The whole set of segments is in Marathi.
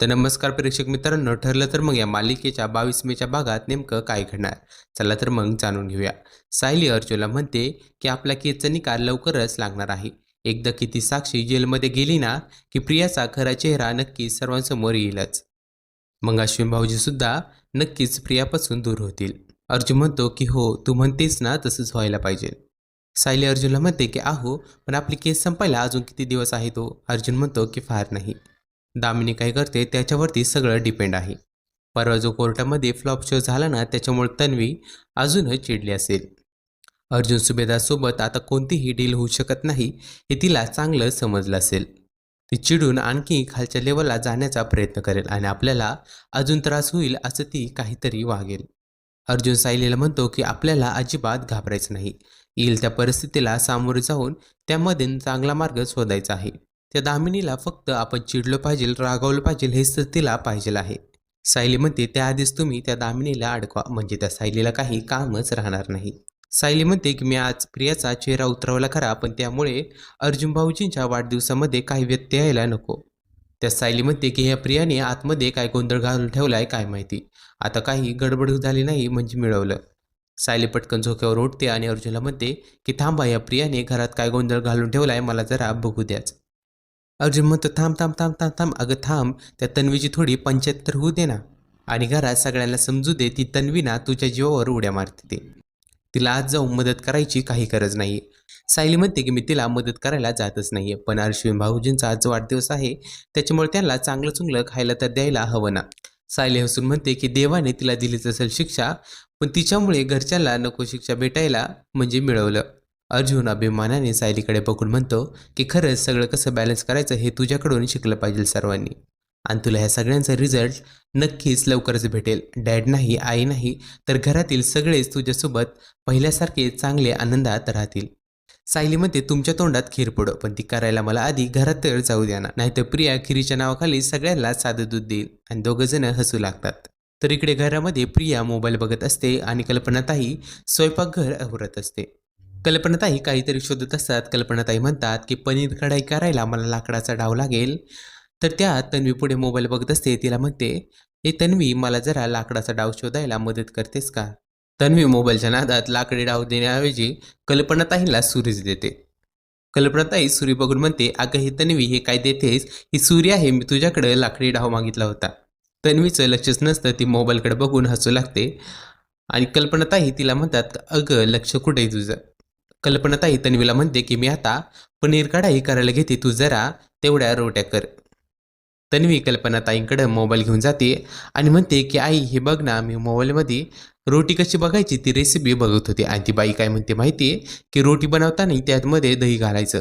तर नमस्कार प्रेक्षक मित्रांनो ठरलं तर मग या मालिकेच्या बावीस मेच्या भागात नेमकं काय घडणार? चला तर मग जाणून घेऊया. सायली अर्जुला म्हणते की आपल्या केसचा निकाल लवकरच लागणार आहे. एकदा किती साक्षी जेलमध्ये गेली ना की प्रियाचा खरा चेहरा नक्कीच सर्वांसमोर येईलच. मग अश्विन भाऊजी सुद्धा नक्कीच प्रियापासून दूर होतील. अर्जुन म्हणतो की हो तू म्हणतेस ना तसंच व्हायला पाहिजे. सायली अर्जुनला म्हणते की आहो पण आपली केस संपायला अजून किती दिवस आहे तो? अर्जुन म्हणतो की फार नाही. दामिनी काय करते त्याच्यावरती सगळं डिपेंड आहे. परवा जो कोर्टामध्ये फ्लॉप शो झाला ना त्याच्यामुळे तन्वी अजूनही चिडली असेल. अर्जुन सुभेदारसोबत आता कोणतीही डील होऊ शकत नाही हे तिला चांगलं समजलं असेल. ती चिडून आणखी खालच्या लेवलला जाण्याचा प्रयत्न करेल आणि आपल्याला अजून त्रास होईल असं ती काहीतरी वागेल. अर्जुन सायलीला म्हणतो की आपल्याला अजिबात घाबरायचं नाही. येईल त्या परिस्थितीला सामोरे जाऊन त्यामध्ये चांगला मार्ग शोधायचा आहे. त्या दामिनीला फक्त आपण चिडलो पाहिजे रागवलं पाहिजे हेच तर तिला पाहिजे आहे. सायली म्हणते त्याआधीच तुम्ही त्या दामिनीला अडकवा म्हणजे त्या सायलीला काही कामच राहणार नाही. सायली म्हणते की मी आज प्रियाचा चेहरा उतरवला खरा पण त्यामुळे अर्जुन भाऊजींच्या वाढदिवसामध्ये काही व्यत्यय यायला नको. त्या सायली म्हणते की ह्या प्रियाने आतमध्ये काय गोंधळ घालून ठेवलाय काय माहिती? आता काही गडबड झाली नाही म्हणजे मिळवलं. सायली पटकन झोक्यावर उठते आणि अर्जुनला म्हणते की थांबा या प्रियाने घरात काय गोंधळ घालून ठेवलाय मला जरा बघू द्याच. अर्जुन म्हणतो थांब थांब थांब थांब थांब अगं थांब त्या तन्वीची थोडी पंचायत तर होऊ दे ना. आणि घरात सगळ्यांना समजू दे ती तन्वीना तुझ्या जीवावर उड्या मारते ते. तिला आज जाऊन मदत करायची काही गरज नाही सायली म्हणते की मी तिला मदत करायला जातच नाहीये पण अश्विन भाऊजींचा आज वाढदिवस आहे. त्याच्यामुळे त्यांना चांगलं चुंगलं खायला तर द्यायला हवं ना. सायली हसून म्हणते की देवाने तिला दिलीच असेल शिक्षा पण तिच्यामुळे घरच्यांना नको शिक्षा भेटायला म्हणजे मिळवलं. अर्जुन अभिमानाने सायलीकडे बघून म्हणतो की खरंच सगळं कसं बॅलन्स करायचं हे तुझ्याकडून शिकलं पाहिजे सर्वांनी. आणि तुला ह्या सगळ्यांचा रिझल्ट नक्कीच लवकरच भेटेल. डॅड नाही आई नाही तर घरातील सगळेच तुझ्यासोबत पहिल्यासारखे चांगले आनंदात राहतील. सायली म्हणते तुमच्या तोंडात खीर पडो पण ती करायला मला आधी घरात तर जाऊ द्या ना नाहीतर प्रिया खिरीच्या नावाखाली सगळ्यांना साधं दूध देईल आणि दोघं जण हसू लागतात. तर इकडे घरामध्ये प्रिया मोबाईल बघत असते आणि कल्पनाताही स्वयंपाकघर आवरत असते. कल्पनाताई काहीतरी शोधत असतात. कल्पनाताई म्हणतात की पनीर कढाई करायला मला लाकडाचा डाव लागेल. तर त्या तन्वी पुढे मोबाईल बघत असते. तिला म्हणते हे तन्वी मला जरा लाकडाचा डाव शोधायला मदत करतेस का? तन्वी मोबाईलच्या नादात लाकडी डाव देण्याऐवजी कल्पनाताईला सुरीच देते. कल्पनाताई सुरी बघून म्हणते अगं हे तन्वी हे काय देतेस? ही सूर्य आहे. मी तुझ्याकडे लाकडी डाव मागितला होता. तन्वीचं लक्षच नसतं. ती मोबाईलकडे बघून हसू लागते. आणि कल्पनाताई तिला म्हणतात अगं लक्ष कुठे आहे तुझं? कल्पनाताई तन्वीला म्हणते की मी आता पनीर कढाई करायला घेते तू जरा तेवढ्या रोट्या कर. तन्वी कल्पनाताईंकडं मोबाईल घेऊन जाते आणि म्हणते की आई हे बघ ना मी मोबाईलमध्ये रोटी कशी बघायची ती रेसिपी बघत होती. आणि ती बाई काय म्हणते माहिती आहे की रोटी बनवताना त्यातमध्ये दही घालायचं.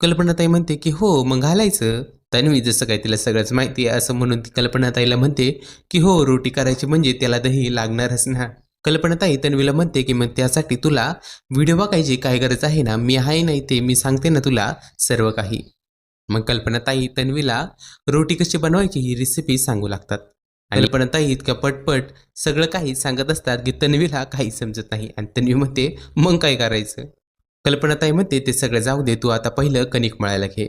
कल्पनाताई म्हणते की हो मग घालायचं. तन्वी जसं काय तिला सगळंच माहिती आहे असं म्हणून ती कल्पनाताईला म्हणते की हो रोटी करायची म्हणजे त्याला दही लागणारच ना. कल्पनाताई तन्वीला म्हणते की मग त्यासाठी तुला व्हिडिओ बघायची काय गरज आहे ना? मी आहे नाही ते मी सांगते ना तुला सर्व काही. मग कल्पनाताई तन्वीला रोटी कशी बनवायची ही रेसिपी सांगू लागतात. कल्पनाताई इतक्या पटपट सगळं काही सांगत असतात की तन्वीला काही समजत नाही. आणि तन्वी म्हणते मग काय करायचं? कल्पनाताई म्हणते ते सगळं जाऊ दे तू आता पहिलं कणिक मळायला घे.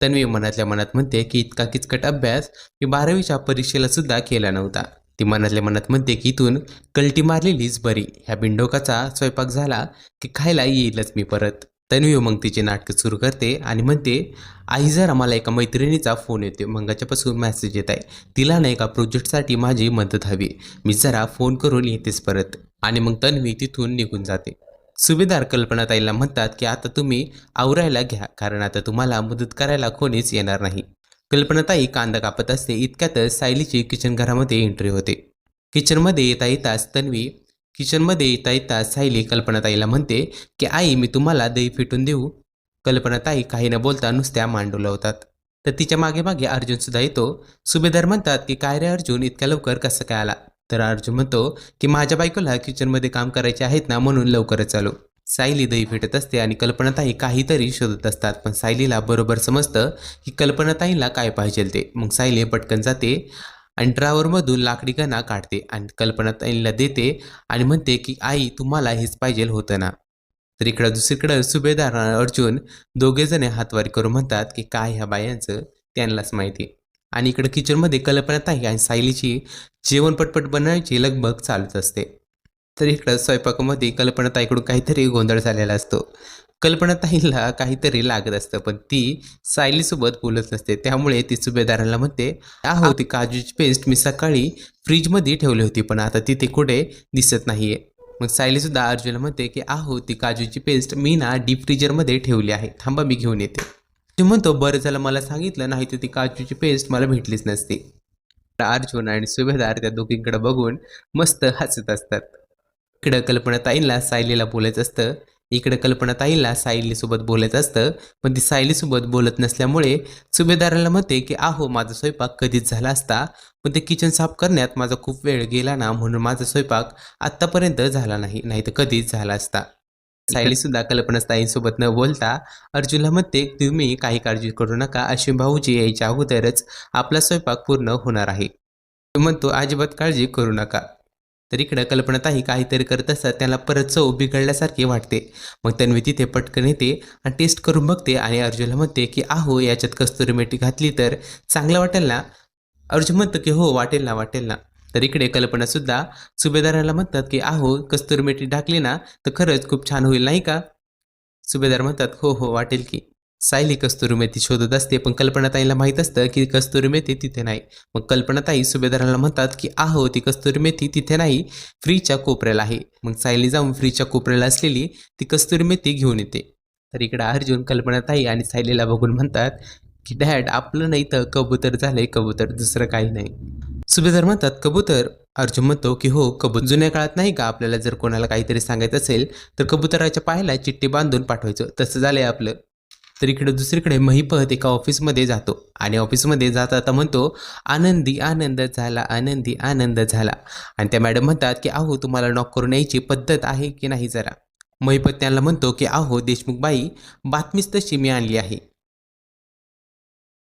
तन्वी मनातल्या मनात म्हणते की इतका किचकट अभ्यास मी बारावीच्या परीक्षेला सुद्धा केला नव्हता. ती मनातल्या मनात म्हणते की इथून कल्टी मारलेलीच बरी. ह्या बिंडोकाचा स्वयंपाक झाला की खायला येईलच मी परत. तन्वी मग तिचे नाटकं सुरू करते आणि म्हणते आई जर आम्हाला एका मैत्रिणीचा फोन येतो मंगाच्यापासून मेसेज येत आहे. तिला ना एका प्रोजेक्टसाठी माझी मदत हवी. मी जरा फोन करून येतेच परत. आणि मग तन्वी तिथून निघून जाते. सुभेदार कल्पनाताईला म्हणतात की आता तुम्ही आवरायला घ्या. कारण आता तुम्हाला मदत करायला कोणीच येणार नाही. कल्पनाताई कांदा कापत असते इतक्यातच सायलीची किचन घरामध्ये एंट्री होते. किचनमध्ये येता येताच तन्वी किचनमध्ये येता येताच सायली कल्पनाताईला म्हणते की आई मी तुम्हाला दही फिटून देऊ. कल्पनाताई काही न बोलता नुसत्या मांडू होतात तर तिच्यामागे मागे अर्जुन सुद्धा येतो. सुभेदार म्हणतात की काय रे अर्जुन इतक्या लवकर कसं काय आला? तर अर्जुन म्हणतो की माझ्या बायकोला किचनमध्ये काम करायचे आहेत ना म्हणून लवकरच आलो. सायली दही भेटत असते आणि कल्पनाताई काहीतरी शोधत असतात. पण सायलीला बरोबर समजतं की कल्पनाताईला काय पाहिजे ते. मग सायली पटकन जाते आणि ड्रावरमधून लाकडी गणा काढते आणि कल्पनाताईला देते आणि म्हणते की आई तुम्हाला हेच पाहिजे होतं ना. तर इकडं दुसरीकडं सुभेदार अर्जुन दोघेजण हातवारी करून म्हणतात की काय ह्या बायांचं? त्यांनाच माहिती. आणि इकडं किचनमध्ये कल्पनाताई आणि सायलीची जेवण पटपट बनवायची लगबग चालूच असते. तर इकडं स्वयंपाकामध्ये कल्पनाताईकडून काहीतरी गोंधळ झालेला असतो. कल्पनाताईला काहीतरी लागत असतं पण ती सायलीसोबत बोलत नसते. त्यामुळे ती सुभेदाराला म्हणते आहो ती काजूची पेस्ट मी सकाळी फ्रीजमध्ये ठेवली होती पण आता ती ते कुठे दिसत नाहीये. मग सायलीसुद्धा अर्जुनला म्हणते की आहो ती काजूची पेस्ट मी ना डीप फ्रीजरमध्ये ठेवली आहे. थांबा मी घेऊन येते. ते म्हणतो बरं झालं मला सांगितलं नाही तर ती काजूची पेस्ट मला भेटलीच नसती. अर्जुन आणि सुभेदार त्या दोघींकडे बघून मस्त हसत असतात. इकडं कल्पनाताईंला सायलीला बोलायचं असतं इकडं कल्पनाताईला सायलीसोबत बोलायचं असतं. पण ती सायलीसोबत बोलत नसल्यामुळे सुभेदाराला म्हणते की आहो माझा स्वयंपाक कधीच झाला असता. पण ते किचन साफ करण्यात माझा खूप वेळ गेला ना म्हणून माझा स्वयंपाक आत्तापर्यंत झाला नाही नाही तर कधीच झाला असता. सायलीसुद्धा कल्पनाताईंसोबत न बोलता अर्जुनला म्हणते तुम्ही काही काळजी करू नका. अश्विन भाऊजी यायच्या अगोदरच आपला स्वयंपाक पूर्ण होणार आहे. तो म्हणतो अजिबात काळजी करू नका. तर इकडं कल्पनाताही काहीतरी करत असतात त्याला परत चव बिघडल्यासारखे वाटते. मग तन्वी तिथे पटकन येते आणि टेस्ट करून बघते आणि अर्जुनला म्हणते की आहो याच्यात कस्तुरी मेटी घातली तर चांगलं वाटेल ना? अर्जुन म्हणतं की हो वाटेल ना वाटेल ना. तर इकडे कल्पनासुद्धा सुभेदाराला म्हणतात की आहो कस्तुरी मेटी टाकली ना तर खरंच खूप छान होईल नाही का? सुभेदार म्हणतात हो हो वाटेल की. सायली कस्तुरी मेथी शोधत असते पण कल्पनाताईला माहीत असतं की कस्तुरी मेथी तिथे नाही. मग कल्पनाताई सुभेदाराला म्हणतात की आहो ती कस्तुरी मेथी तिथे नाही फ्रीच्या कोपऱ्याला आहे. मग सायली जाऊन फ्रीच्या कोपऱ्याला असलेली ती कस्तुरी मेथी घेऊन येते. तर इकडं अर्जुन कल्पनाताई आणि सायलीला बघून म्हणतात की डॅड आपलं नाही तर कबूतर झालंय कबूतर दुसरं काही नाही. सुभेदार म्हणतात कबूतर? अर्जुन म्हणतो की हो कबूतर जुन्या काळात नाही का आपल्याला जर कोणाला काहीतरी सांगायचं असेल तर कबुतराच्या पायाला चिठ्ठी बांधून पाठवायचं. तसं झालंय आपलं. तर इकडे दुसरीकडे महिपत एका ऑफिसमध्ये जातो. आणि ऑफिसमध्ये जाता आता म्हणतो आनंदी आनंद झाला आनंदी आनंद झाला. आणि त्या मॅडम म्हणतात की अहो तुम्हाला नॉक करून यायची पद्धत आहे की नाही जरा? महिपत त्यांना म्हणतो की अहो देशमुख बाई बातमीच तशी मी आणली आहे.